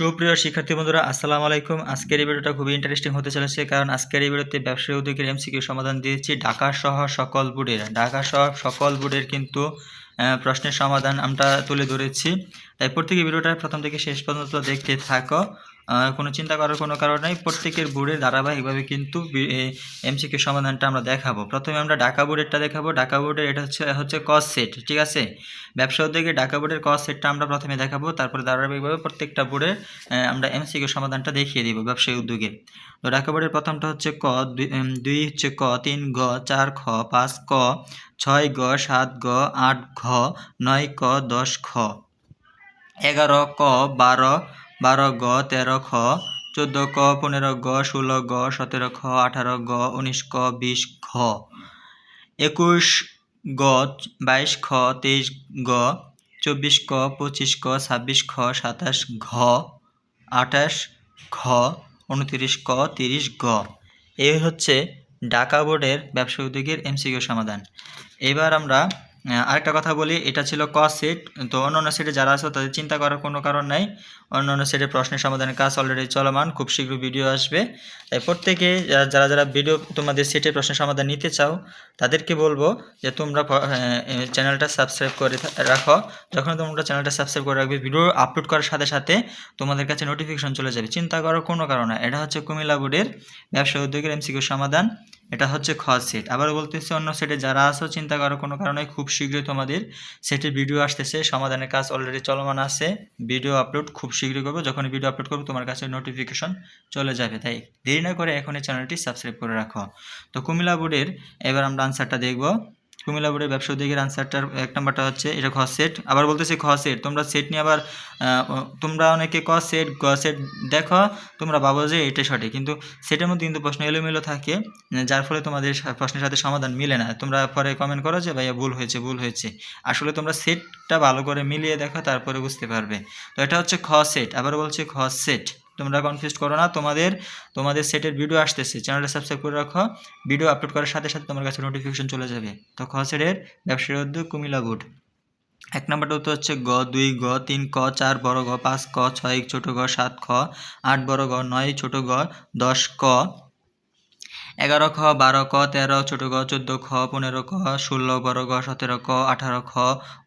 সুপ্রিয় শিক্ষার্থী বন্ধুরা, আসসালামু আলাইকুম। আজকের এই ভিডিওটা খুবই ইন্টারেস্টিং হতে চলেছে কারণ আজকের এই ভিডিওতে ব্যবসায়ী উদ্যোগের এমসিকিউ সমাধান দিয়েছি ঢাকা সহ সকল বোর্ডের। ঢাকা সহ সকল বোর্ডের কিন্তু প্রশ্নের সমাধান আমরা তুলে ধরেছি। তাই প্রত্যেকে ভিডিওটা প্রথম থেকে শেষ পর্যন্ত দেখতে থাকো। কোনো চিন্তা করার কোনো কারণ নেই। প্রত্যেকের বোর্ডের ধারাবাহিকভাবে কিন্তু এমসিকিউ সমাধানটা আমরা দেখাবো। প্রথমে আমরা ঢাকা বোর্ডেরটা দেখাবো। ঢাকা বোর্ডের এটা হচ্ছে হচ্ছে কস সেট ঠিক আছে? ব্যবসা উদ্যোগে ঢাকা বোর্ডের কস সেটটা আমরা প্রথমে দেখাবো। তারপরে ধারাবাহিকভাবে প্রত্যেকটা বোর্ডের আমরা এমসিকিউ সমাধানটা দেখিয়ে দিব ব্যবসায়ী উদ্যোগে। তো ঢাকা বোর্ডের প্রথমটা হচ্ছে ক দুই হচ্ছে ক, তিন গ, চার খ, পাঁচ ক, ছয় গ, সাত গ, আট ঘ, নয় ক, দশ খ। এগারো ক, বারো বারো গ, তেরো খ, চোদ্দ ক, পনেরো গ, ষোলো গ, সতেরো খ, আঠারো গ, উনিশ ক, বিশ ঘ। একুশ গ, বাইশ খ, তেইশ গ, চব্বিশ ক, পঁচিশ ক, ছাব্বিশ খ, সাতাশ ঘ, আঠাশ ঘ, উনতিরিশ ক, তিরিশ গ এই হচ্ছে ঢাকা বোর্ডের ব্যবসা উদ্যোগের এমসিকিউ সমাধান। এবার আমরা আরেকটা কথা বলি, এটা ছিল ক সেট তো অন্য অন্য সেটে যারা আছে তাদের চিন্তা করার কোনো কারণ নাই। অন্য অন্য সেটের প্রশ্নের সমাধানের কাজ অলরেডি চলমান, খুব শীঘ্র ভিডিও আসবে। তাই প্রত্যেকে যারা যারা ভিডিও তোমাদের সেটের প্রশ্নের সমাধান নিতে চাও, তাদেরকে বলব যে তোমরা চ্যানেলটা সাবস্ক্রাইব করে রাখো। যখন তোমরা চ্যানেলটা সাবস্ক্রাইব করে রাখবে ভিডিও আপলোড করার সাথে সাথে তোমাদের কাছে নোটিফিকেশন চলে যাবে। চিন্তা করার কোনো কারণ নাই। এটা হচ্ছে কুমিল্লা বোর্ডের ব্যবসা উদ্যোগের এমসিকিউ সমাধান। এটা হচ্ছে খ সেট আবার বলতেছি, অন্য সেটে যারা আসো চিন্তা করো, কোনো কারণে খুব শীঘ্রই তোমাদের সেটের ভিডিও আসতেছে। সমাধানের কাজ অলরেডি চলমান আছে। ভিডিও আপলোড খুব শীঘ্রই করব। যখন ভিডিও আপলোড করব, তোমার কাছে নোটিফিকেশন চলে যাবে। তাই দেরি না করে এখন এই চ্যানেলটি সাবস্ক্রাইব করে রাখো। তো কুমিল্লা বোর্ডের এবার আমরা আনসারটা দেখব। কুমিল্লা বোর্ডের ব্যবসা উদ্যোগের আনসারটার এক নম্বরটা হচ্ছে, এটা খ সেট আবার বলতেছি খ সেট তোমরা সেট নিয়ে আবার তোমরা অনেকে ক সেট গ সেট দেখো, তোমরা ভাবো যে এটাই সঠিক। কিন্তু সেটের মধ্যে কিন্তু প্রশ্ন এলোমেলো থাকে, যার ফলে তোমাদের প্রশ্নের সাথে সমাধান মিলে না। তোমরা পরে কমেন্ট করো যে, ভাইয়া, ভুল হয়েছে ভুল হয়েছে। আসলে তোমরা সেটটা ভালো করে মিলিয়ে দেখো, তারপরে বুঝতে পারবে। তো এটা হচ্ছে খ সেট আবার বলছি খ সেট তোমরা কনফিউজ করো না, তোমাদের তোমাদের সেটের ভিডিও আসতেছে। চ্যানেলটা সাবস্ক্রাইব করে রাখো। ভিডিও আপলোড করার সাথে সাথে তোমার কাছে নোটিফিকেশন চলে যাবে। তো খ সেটের ব্যবসায়ী উদ্যোগ কুমিল্লা গুড। এক নম্বরটা উত্তর হচ্ছে গ, দুই গ, তিন ক, চার বড় গ, পাঁচ ক, ছয় ছোট গ, সাত খ, আট বড় গ, নয় ছোট গ, দশ ক, এগারো খ, বারো ক, তেরো ছোট গ, চোদ্দ খ, পনেরো ক, ষোলো বড় গ, সতেরো ক, আঠারো খ,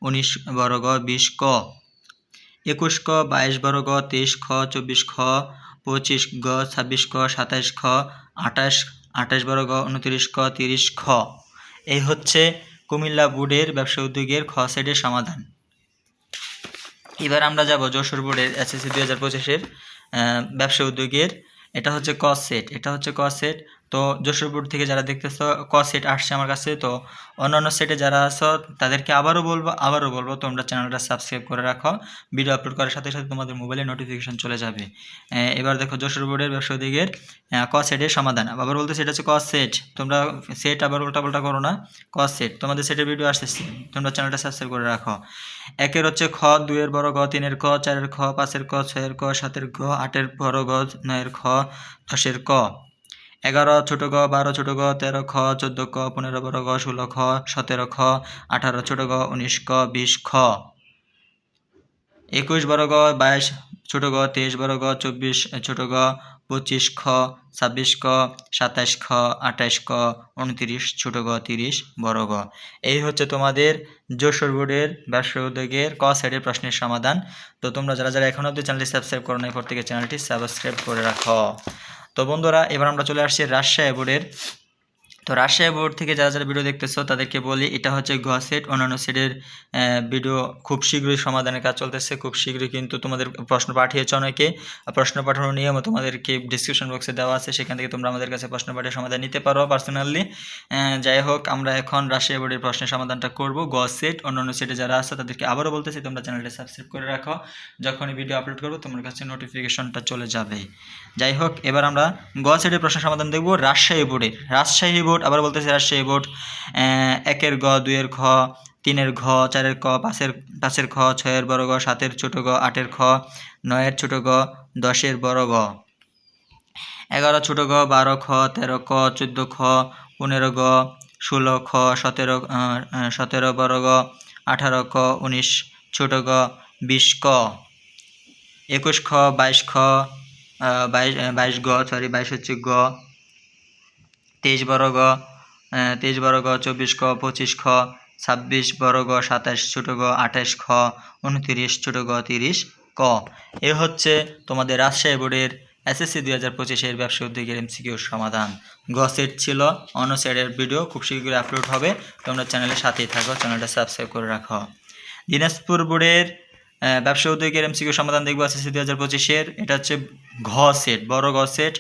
উনিশ বড় গ, বিশ ক। একুশ ক বাইশ বড় গ তেইশ খ চব্বিশ খ পঁচিশ গ ছাব্বিশ ক সাতাইশ খ আঠাশ আঠাশ বড় গ উনত্রিশ ক তিরিশ খ এই হচ্ছে কুমিল্লা বোর্ডের ব্যবসা উদ্যোগের খ সেটের সমাধান। এবার আমরা যাব যশোর বোর্ডের এসএসসি দুই হাজার পঁচিশের ব্যবসা উদ্যোগের। এটা হচ্ছে ক সেট এটা হচ্ছে ক সেট তো যশোর বোর্ড থেকে যারা দেখতেছো ক সেট আসছে আমার কাছে তো অন্যান্য সেটে যারা আছো তাদেরকে আবারও বলব আবারও বলব তোমরা চ্যানেলটা সাবস্ক্রাইব করে রাখো। ভিডিও আপলোড করার সাথে সাথে তোমাদের মোবাইলে নোটিফিকেশন চলে যাবে। এবার দেখো যশোর বোর্ডের ব্যবসা উদ্যোগের আহ, ক সেটের সমাধান। আবার বলতে সেটা হচ্ছে ক সেট তোমরা সেট আবার উল্টাপাল্টা করো না ক সেট তোমাদের সেটের ভিডিও আসতেছে তোমরা চ্যানেলটা সাবস্ক্রাইব করে রাখো। একের হচ্ছে খ দুইয়ের বড় গ তিনের ক চারের খ পাঁচের ক ছয়ের ক সাতের ক আটের বড় গ নয়ের খ দশের ক। এগারো, ছোট গ, বারো, ছোট গ, তেরো খ, চোদ্দ ক, পনেরো বড় গ, ষোলো খ, সতেরো খ, আঠারো, ছোট গ, উনিশ ক, বিশ খ। একুশ, বড় গ, বাইশ, ছোট গ, তেইশ, বড় গ, চব্বিশ, ছোট গ, পঁচিশ খ, ছাব্বিশ ক সাতাশ খ আঠাশ ক, উনত্রিশ, ছোট গ, তিরিশ, বড় গ। এই হচ্ছে তোমাদের যশোর বোর্ডের ব্যবসা উদ্যোগের ক সাইডের প্রশ্নের সমাধান। তো তোমরা যারা যারা এখনও অব্দি চ্যানেলটি সাবস্ক্রাইব করো না প্রত্যেকে চ্যানেলটি সাবস্ক্রাইব করে রাখো। তো বন্ধুরা এবার আমরা চলে আসছি রাজশাহী বোর্ডের তো রাশিয়া বোর্ড থেকে যারা যারা ভিডিও দেখতেছো, তাদেরকে বলি এটা হচ্ছে গ সেট অন্যান্য সেটের ভিডিও খুব শীঘ্রই সমাধানের কাজ চলতেছে। খুব শীঘ্রই কিন্তু তোমাদের প্রশ্ন পাঠিয়েছে অনেকে। প্রশ্ন পাঠানোর নিয়মও তোমাদেরকে ডিসক্রিপশন বক্সে দেওয়া আছে। সেখান থেকে তোমরা আমাদের কাছে প্রশ্ন পাঠিয়ে সমাধান নিতে পারো পার্সোনালি যাই হোক, আমরা এখন রাজশাহী বোর্ডের প্রশ্নের সমাধানটা করব। গ সেট অন্যান্য সেটে যারা আছে, তাদেরকে আবারও বলতেছি, তোমরা চ্যানেলটা সাবস্ক্রাইব করে রাখো। যখনই ভিডিও আপলোড করব, তোমার কাছে নোটিফিকেশনটা চলে যাবে। যাই হোক, এবার আমরা গ সেটের প্রশ্ন সমাধান দেখব। রাজশাহী বোর্ডের। রাজশাহী বোর্ড আবার বলতেছি রাজশাহী বোর্ড একের গ, দুইয়ের খ, তিনের ঘ, চারের ক, পাঁচের পাঁচের খ, ছয়ের বড় গ, সাতের ছোট গ, আটের খ, নয়ের ছোট গ, দশের বড় গ। এগারো ছোট গ, বারো খ, তেরো ক, চোদ্দ খ, পনেরো গ, ষোলো খ, সতেরো সতেরো বড় গ, আঠারো ক, উনিশ ছোট গ, বিশ ক। একুশ খ, বাইশ খ বাইশ বাইশ গ সরি বাইশ হচ্ছে গ। তেইশ বড় গ তেইশ বড় গ চব্বিশ খ, পঁচিশ খ, ছাব্বিশ বড় গ সাতাশ ছোট গ আঠাশ খ, উনতিরিশ ছোট গ, তিরিশ ক। এ হচ্ছে তোমাদের রাজশাহী বোর্ডের এসএসসি দুই হাজার পঁচিশের ব্যবসা উদ্যোগের এমসিকিউর সমাধান। গ সেট ছিল, অন্য সেটের ভিডিও খুব শীঘ্রই আপলোড হবে। তোমরা চ্যানেলের সাথেই থাকো, চ্যানেলটা সাবস্ক্রাইব করে রাখো। দিনাজপুর বোর্ডের ব্যবসা উদ্যোগের এমসিকিউ সমাধান দেখব এসএসসি দুই হাজার পঁচিশের এটা হচ্ছে ঘ সেট, বড় ঘ সেট।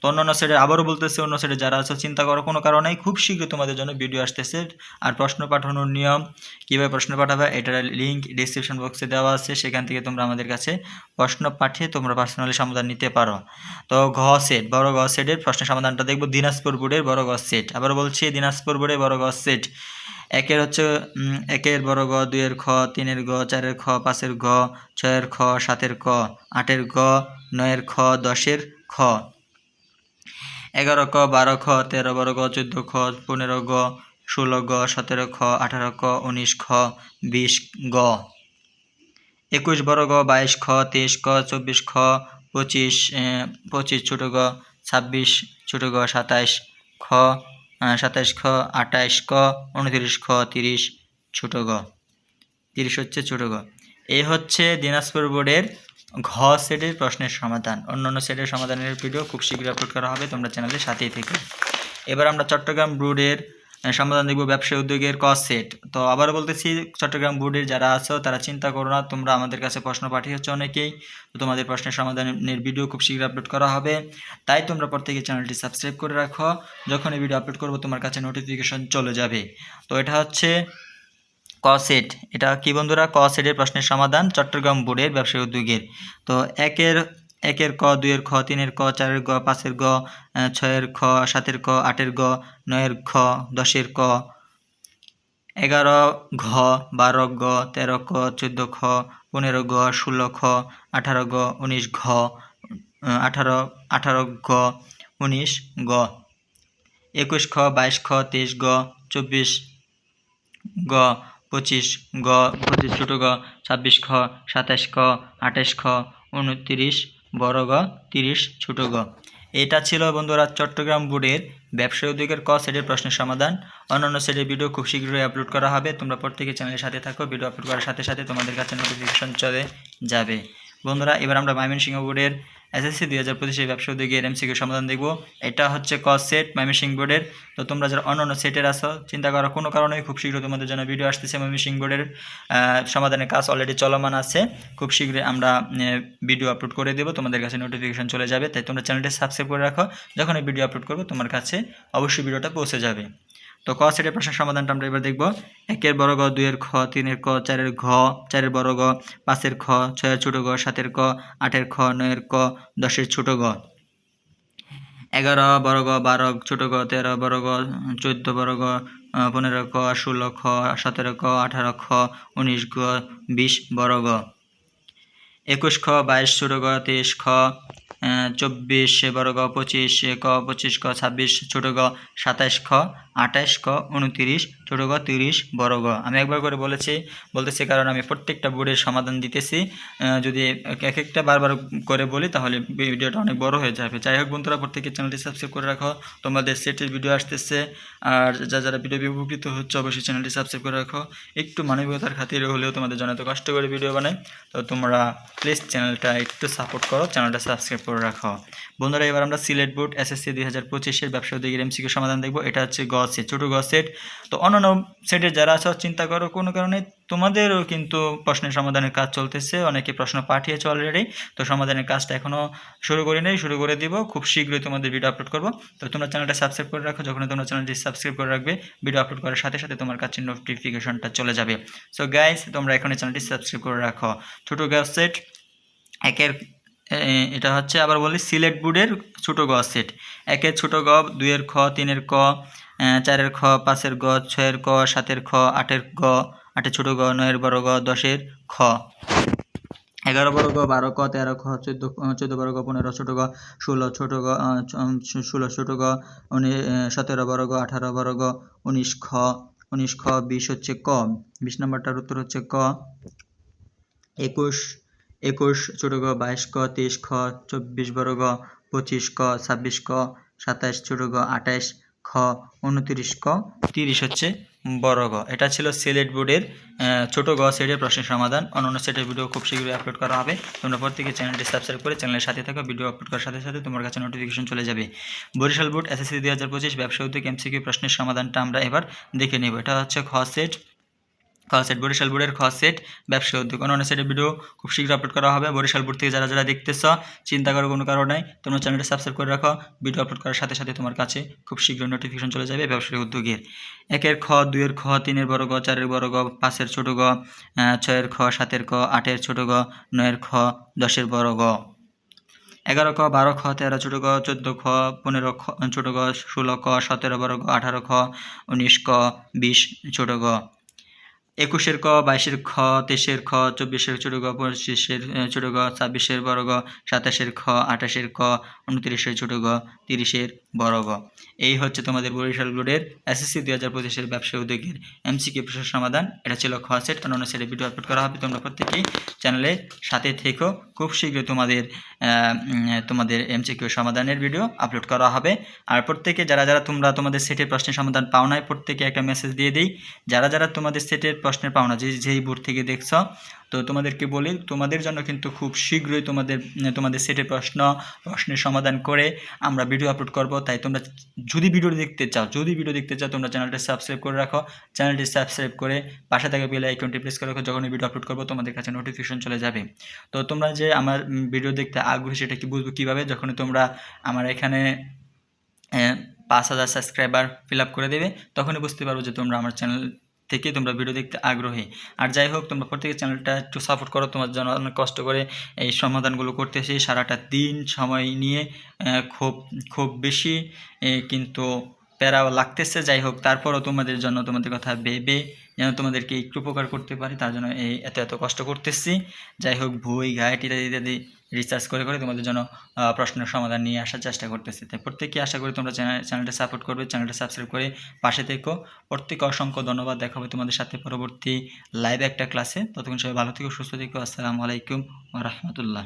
তো অন্যান্য সাইডে আবারও বলতেছে, অন্য সাইডে যারা আছে, চিন্তা করার কোনো কারণেই খুব শীঘ্র তোমাদের জন্য ভিডিও আসতেছে। আর প্রশ্ন পাঠানোর নিয়ম, কীভাবে প্রশ্ন পাঠাবে, এটার লিঙ্ক ডিসক্রিপশন বক্সে দেওয়া আছে। সেখান থেকে তোমরা আমাদের কাছে প্রশ্ন পাঠিয়ে তোমরা পার্সোনালি সমাধান নিতে পারো। তো ঘ সেট বড় ঘ সেটের প্রশ্নের সমাধানটা দেখব দিনাজপুর বোর্ডের বড় ঘ সেট আবার বলছি, দিনাজপুর বোর্ডের বড় ঘ সেট একের হচ্ছে একের বড় গ দুইয়ের খ, তিনের গ চারের খ, পাঁচের গ ছয়ের খ, সাতের ক, আটের গ নয়ের খ, দশের খ। এগারো ক, বারো খ, তেরো বারো গ, চোদ্দ খ, পনেরো গ, ষোলো গ, সতেরো খ, আঠারো ক, উনিশ খ, বিশ গ। একুশ বড় গ, বাইশ খ, তেইশ ক, চব্বিশ খ, পঁচিশ পঁচিশ ছোটো গ, ছাব্বিশ ছোটো গ, সাতাইশ খ সাতাইশ খ, আঠাইশ ক, উনত্রিশ খ, তিরিশ ছোটো গ। তিরিশ হচ্ছে ছোটো গ। এই হচ্ছে দিনাজপুর বোর্ডের ঘ সেটের প্রশ্নের সমাধান। অন্যান্য সেটের সমাধানের ভিডিও খুব শীঘ্রই আপলোড করা হবে, তোমরা চ্যানেলের সাথেই থেকে। এবার আমরা চট্টগ্রাম বোর্ডের সমাধান দেখব ব্যবসায় উদ্যোগের ক সেট তো আবার বলতেছি, চট্টগ্রাম বোর্ডের যারা আছো, তারা চিন্তা করো না, তোমরা আমাদের কাছে প্রশ্ন পাঠিয়েছো অনেকেই। তো তোমাদের প্রশ্নের সমাধানের ভিডিও খুব শীঘ্রই আপলোড করা হবে। তাই তোমরা প্রত্যেকে চ্যানেলটি সাবস্ক্রাইব করে রাখো। যখন এই ভিডিও আপলোড করব, তোমার কাছে নোটিফিকেশন চলে যাবে। তো এটা হচ্ছে ক সেট। এটা কি বন্ধুরা? ক সেটের প্রশ্নের সমাধান চট্টগ্রাম বোর্ডের ব্যবসায়ী উদ্যোগের। তো একের একের ক, দুইয়ের খ, তিনের ক, চারের গ, পাঁচের গ ছয়ের খ, সাতের ক, আটের গ, নয়ের খ, দশের ক, এগারো ঘ, বারো গ তেরো ক, চোদ্দ খ, পনেরো গ ষোলো খ, আঠারো গ উনিশ ঘ আঠারো আঠারো গ উনিশ গ একুশ খ, বাইশ খ, তেইশ গ চব্বিশ গ পঁচিশ গ, পঁচিশ ছোটো গ, ছাব্বিশ খ, সাতাশ খ আঠাশ খ, উনত্রিশ বড় গ, তিরিশ ছোটো গ। এটা ছিল বন্ধুরা চট্টগ্রাম বোর্ডের ব্যবসায় উদ্যোগের ক সেটের প্রশ্নের সমাধান। অন্যান্য সেটের ভিডিও খুব শীঘ্রই আপলোড করা হবে। তোমরা প্রত্যেকে চ্যানেলের সাথে থাকো। ভিডিও আপলোড করার সাথে সাথে তোমাদের কাছে নোটিফিকেশন চলে যাবে। বন্ধুরা, এবার আমরা ময়মনসিংহ বোর্ডের এসএসসি দুই হাজার পঁচিশের ব্যবসা উদ্যোগের এমসিকিউ সমাধান দেখব। এটা হচ্ছে ক সেট ময়মনসিংহ বোর্ডের তো তোমরা যারা অন্যান্য সেটের আসো চিন্তা করার কোনো কারণেই খুব শীঘ্র তোমাদের জন্য ভিডিও আসতেছে ময়মনসিংহ বোর্ডের সমাধানের কাজ অলরেডি চলমান আছে। খুব শীঘ্রই আমরা ভিডিও আপলোড করে দেবো। তোমাদের কাছে নোটিফিকেশন চলে যাবে। তাই তোমরা চ্যানেলটি সাবস্ক্রাইব করে রাখো। যখন এই ভিডিও আপলোড করব, তোমার কাছে অবশ্যই ভিডিওটা পৌঁছে যাবে। তো ক সেটের প্রশ্নের সমাধানটা আমরা এবার দেখব। একের বড় গ, দুইয়ের খ, তিনের ক, চারের ঘ, চারের বড় গ, পাঁচের খ, ছয়ের ছোট গ, সাতের ক, আটের খ, নয়ের ক, দশের ছোট গ। এগারো, বড় গ, বারো, ছোট গ, তেরো, বড় গ, চোদ্দ, বড় গ পনেরো ক, ষোলো খ, সতেরো ক, আঠারো খ, উনিশ গ, বিশ, বড় গ। একুশ খ, বাইশ, ছোট গ, তেইশ খ চব্বিশ বড় গ, পঁচিশ ক পঁচিশ ক, ছাব্বিশ, ছোট গ, সাতাইশ খ আঠাইশ ক, উনতিরিশ, ছোটো গ, তিরিশ, বড় গ। আমি একবার করে বলেছি, বলতেছি কারণ আমি প্রত্যেকটা বোর্ডের সমাধান দিতেছি। যদি এক একটা বারবার করে বলি, তাহলে ভিডিওটা অনেক বড় হয়ে যাবে। যাই হোক বন্ধুরা, প্রত্যেকের চ্যানেলটি সাবস্ক্রাইব করে রাখো। তোমাদের সেটের ভিডিও আসতেছে। আর যা যারা ভিডিও উপকৃত হচ্ছে, অবশ্যই চ্যানেলটি সাবস্ক্রাইব করে রাখো। একটু মানবিকতার খাতিরে হলেও তোমাদের জন্য এত কষ্ট করে ভিডিও বানাই। তো তোমরা প্লিজ চ্যানেলটা একটু সাপোর্ট করো চ্যানেলটা সাবস্ক্রাইব করে রাখো। বন্ধুরা, এবার আমরা সিলেট বোর্ড এসএসসি দুই হাজার পঁচিশের ব্যবসা উদ্যোগের এমসিকিউ সমাধান দেখব। এটা হচ্ছে গ সেট ছোটো গ সেট তো অন্যান্য সেটের যারা আছো, চিন্তা করো কোনো কারণে তোমাদেরও কিন্তু প্রশ্নের সমাধানের কাজ চলতেছে। অনেকে প্রশ্ন পাঠিয়েছে অলরেডি তো সমাধানের কাজটা এখনও শুরু করি নাই, শুরু করে দিব। খুব শীঘ্রই তোমাদের ভিডিও আপলোড করব। তো তোমরা চ্যানেলটা সাবস্ক্রাইব করে রাখো। যখন তোমরা চ্যানেলটি সাবস্ক্রাইব করে রাখবে ভিডিও আপলোড করার সাথে সাথে তোমার কাছে নোটিফিকেশনটা চলে যাবে। সো গাইস তোমরা এখনই চ্যানেলটি সাবস্ক্রাইব করে রাখো। ছোটো গ্যাস সেট একের এটা হচ্ছে আবার বলি সিলেট বোর্ডের ছোটো গ সেট একের ছোটো গ, দুইয়ের খ, তিনের ক চারের খ, পাঁচের গ, ছয়ের ক, সাতের খ, আটের গ, আটের ছোটো গ, নয়ের বড় গ, দশের খ। এগারো বড় গ, বারো ক, তেরো খ, চোদ্দ চোদ্দ বড় গ, পনেরো ছোটো গ, ষোলো ছোটো গ ষোলো ছোটো গ সতেরো বড় গ, আঠারো বড় গ, উনিশ খ উনিশ খ, বিশ হচ্ছে ক। বিশ নম্বরটার উত্তর হচ্ছে ক। একুশ একুশ ছোট গ, বাইশ ক, তেইশ খ, চব্বিশ বড় গ, পঁচিশ ক, ছাব্বিশ ক সাতাশ ছোট গ আঠাশ খ, উনত্রিশ ক, তিরিশ হচ্ছে বড় গ। এটা ছিল সিলেট বোর্ডের ছোট গ সেটের প্রশ্নের সমাধান। অন্যান্য সেটের ভিডিও খুব শীঘ্রই আপলোড করা হবে। তোমরা প্রত্যেকে চ্যানেলটি সাবস্ক্রাইব করে চ্যানেলের সাথে থাকো। ভিডিও আপলোড করার সাথে সাথে তোমার কাছে নোটিফিকেশন চলে যাবে। বরিশাল বোর্ড এসএসসি দুই হাজার পঁচিশ ব্যবসা উদ্যোগ এমসিকিউ প্রশ্নের সমাধানটা আমরা এবার দেখে নেব। এটা হচ্ছে খ সেট। সেট বরিশাল বোর্ডের খ সেট ব্যবসা উদ্যোগ। অন্যান্য সেটের ভিডিও খুব শীঘ্র আপলোড করা হবে। বরিশাল বোর্ড থেকে যারা যারা দেখতেছ, চিন্তা করার কোনো কারণ তোমরা চ্যানেলটা সাবস্ক্রাইব করে রাখো। ভিডিও আপলোড করার সাথে সাথে তোমার কাছে খুব শীঘ্র নোটিফিকেশন চলে যাবে ব্যবসায়ী উদ্যোগের। একের খ, দুইয়ের খ, তিনের বড় গ, চারের বড় গ, পাঁচের ছোট গ ছয়ের খ, সাতের ক, আটের ছোট গ, নয়ের খ, দশের বড় গ। এগারো ক, বারো খ, তেরো ছোটো গ, চোদ্দ খ, পনেরো খ, ছোটো গ, ষোলো ক, সতেরো বড় গ, আঠারো খ, উনিশ ক, বিশ ছোটো গ। একুশের ক, বাইশের খ, তেইশের খ, চব্বিশের ছোট গ, পঁচিশের ছোট গ, ছাব্বিশের বড় গ, সাতাশের খ, আঠাশের খ উনত্রিশের ছোট গ। তিরিশের বড় গ। এই হচ্ছে তোমাদের বরিশাল বোর্ডের এসএসসি দুই হাজার পঁচিশের ব্যবসা উদ্যোগের এমসিকিউ প্রশ্নের সমাধান। এটা ছিল খ সেট। অন্যান্য সেটে ভিডিও আপলোড করা হবে। তোমরা প্রত্যেকেই চ্যানেলে সাথে থেকো। খুব শীঘ্রই তোমাদের তোমাদের এমসিকিউ সমাধানের ভিডিও আপলোড করা হবে। আর প্রত্যেকে যারা যারা তোমরা তোমাদের সেটের প্রশ্নের সমাধান পাও নাই, প্রত্যেকে একটা মেসেজ দিয়ে দিই। যারা যারা তোমাদের সেটের প্রশ্নের পাও না, যে, যেই বোর্ড থেকে দেখছ তো তোমাদেরকে বলি, তোমাদের জন্য কিন্তু খুব শীঘ্রই তোমাদের তোমাদের সেটের প্রশ্ন, প্রশ্নের সমাধান করে আমরা ভিডিও আপলোড করব। তাই তোমরা যদি ভিডিও দেখতে চাও, যদি ভিডিও দেখতে চাও, তোমরা চ্যানেলটা সাবস্ক্রাইব করে রাখো। চ্যানেলটি সাবস্ক্রাইব করে পাশে থাকা বেল আইকনটি প্রেস করে রাখো। যখনই ভিডিও আপলোড করব, তোমাদের কাছে নোটিফিকেশন চলে যাবে। তো তোমরা যে আমার ভিডিও দেখতে আগ্রহী, সেটা কি বুঝব কীভাবে? যখন তোমরা আমার এখানে পাঁচ হাজার সাবস্ক্রাইবার ফিল আপ করে দেবে, তখনই বুঝতে পারব যে তোমরা আমার চ্যানেল থেকে তোমরা ভিডিও দেখতে আগ্রহী। আর যাই হোক তোমরা প্রত্যেকের চ্যানেলটা একটু সাপোর্ট করো, তোমার জন্য অনেক কষ্ট করে এই সমাধানগুলো করতে করতেছি সারাটা দিন সময় নিয়ে খুব খুব বেশি কিন্তু প্যারাও লাগতেছে, যাই হোক, তারপরও তোমাদের জন্য তোমাদের কথা ভেবে যেন তোমাদেরকে একটু উপকার করতে পারি, তার জন্য এই এত এত কষ্ট করতেছি। যাই হোক বই গাইড ইত্যাদি ইত্যাদি রিসার্চ করে করে তোমাদের জন্য প্রশ্নের সমাধান নিয়ে আসার চেষ্টা করতেছি। তাই প্রত্যেকে আশা করি তোমরা চ্যানেল, চ্যানেলটা সাপোর্ট করবে, চ্যানেলটা সাবস্ক্রাইব করে পাশে থেকো। প্রত্যেকে অসংখ্য ধন্যবাদ, দেখা হবে তোমাদের সাথে পরবর্তী লাইভ একটা ক্লাসে ততক্ষণ সবাই ভালো থেকো, সুস্থ থেকো। আসসালামু আলাইকুম রহমতুল্লাহ।